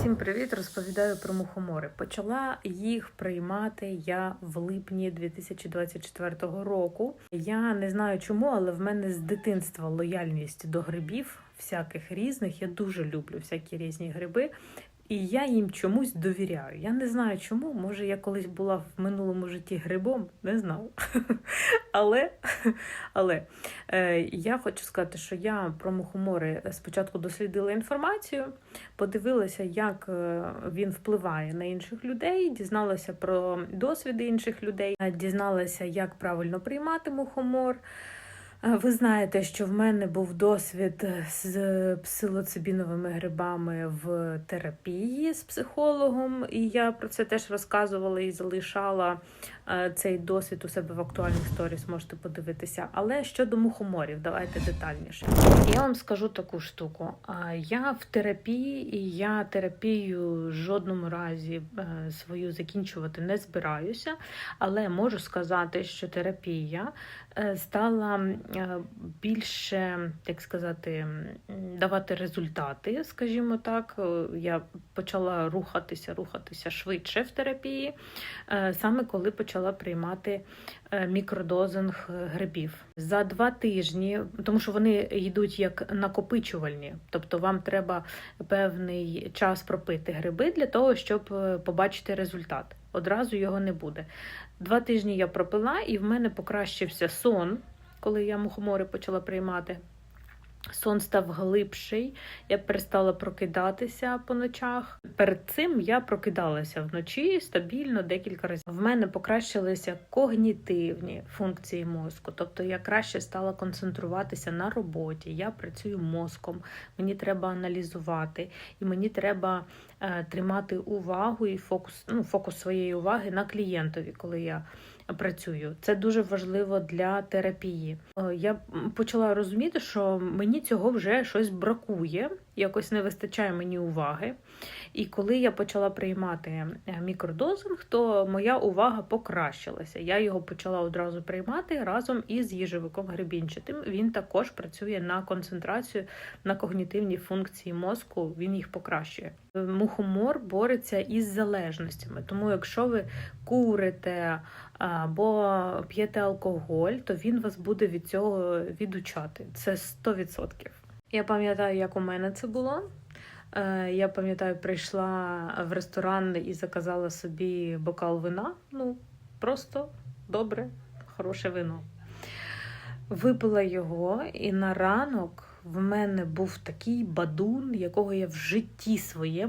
Всім привіт! Розповідаю про мухомори. Почала їх приймати я в липні 2024 року. Я не знаю чому, але в мене з дитинства лояльність до грибів, всяких різних. Я дуже люблю всякі різні гриби. І я їм чомусь довіряю. Я не знаю чому. Може, я колись була в минулому житті грибом, не знаю. Але, але е, я хочу сказати, що я про мухомори спочатку дослідила інформацію, подивилася, як е, він впливає на інших людей, дізналася про досвіди інших людей, дізналася, як правильно приймати мухомор. Е, Ви знаєте, що в мене був досвід з псилоцибіновими грибами в терапії з психологом, і я про це теж розказувала і залишала е, цей досвід у себе в актуальних сторіс, можете подивитися. Але щодо мухоморів, давайте детальніше. Я вам скажу таку штуку. Я в терапії, і я терапію в жодному разі е, свою закінчувати не збираюся, але можу сказати, що терапія е, стала е, більше, як сказати, давати результати, скажімо так. Е, Я почала рухатися, рухатися швидше в терапії, е, саме коли почала приймати е, мікродозинг е, грибів. За два тижні, тому що вони йдуть як накопичувальні, тобто вам треба певний час пропити гриби для того, щоб е, побачити результат. Одразу його не буде. Два тижні я пропила, і в мене покращився сон, коли я мухомори почала приймати. Сон став глибший, я перестала прокидатися по ночах. Перед цим я прокидалася вночі стабільно декілька разів. В мене покращилися когнітивні функції мозку, тобто я краще стала концентруватися на роботі. Я працюю мозком, мені треба аналізувати, і мені треба е, тримати увагу і фокус, ну, фокус своєї уваги на клієнтові, коли я працюю. Це дуже важливо для терапії. Е, Я почала розуміти, що мені цього вже щось бракує, якось не вистачає мені уваги. І коли я почала приймати е, мікродозинг, то моя увага покращилася. Я його почала одразу приймати разом із їжевиком гребінчатим. Він також працює на концентрацію на когнітивні функції мозку, він їх покращує. Е, Мухомор бореться із залежностями, тому якщо ви курите або п'єте алкоголь, то він вас буде від цього відучати. Це 100%. Я пам'ятаю, як у мене це було. Е, Я пам'ятаю, прийшла в ресторан і заказала собі бокал вина. Ну, просто добре, хороше вино. Випила його, і на ранок в мене був такий бадун, якого я в житті своєму